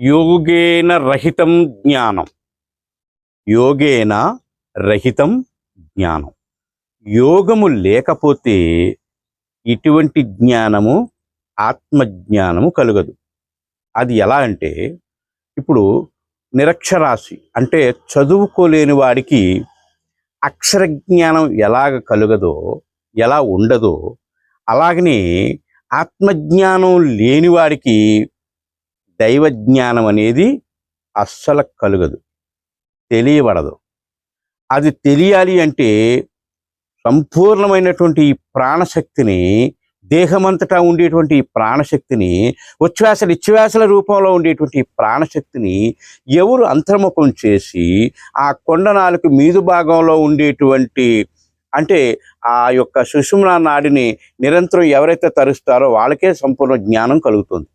యోగేన రహితం జ్ఞానం. యోగేన రహితం జ్ఞానం. యోగము లేకపోతే ఇటువంటి జ్ఞానము ఆత్మజ్ఞానము కలుగదు. అది ఎలా అంటే ఇప్పుడు నిరక్షరాశి అంటే చదువుకోలేని వాడికి అక్షర జ్ఞానం ఎలాగ కలుగదో ఎలా ఉండదో అలాగనే ఆత్మజ్ఞానం లేని వాడికి దైవ జ్ఞానం అనేది అస్సలు కలగదు తెలియబడదు. అది తెలియాలి అంటే సంపూర్ణమైనటువంటి ఈ ప్రాణశక్తిని దేహమంతటా ఉండేటువంటి ఈ ప్రాణశక్తిని ఉచ్ఛ్వాస నిశ్వాసల రూపంలో ఉండేటువంటి ప్రాణశక్తిని ఎవరు అంతర్ముఖం చేసి ఆ కొండ నాలుగు మీదు భాగంలో ఉండేటువంటి అంటే ఆ యొక్క సుషుమ్నా నాడిని నిరంతరం ఎవరైతే తరుస్తారో వాళ్ళకే సంపూర్ణ జ్ఞానం కలుగుతుంది.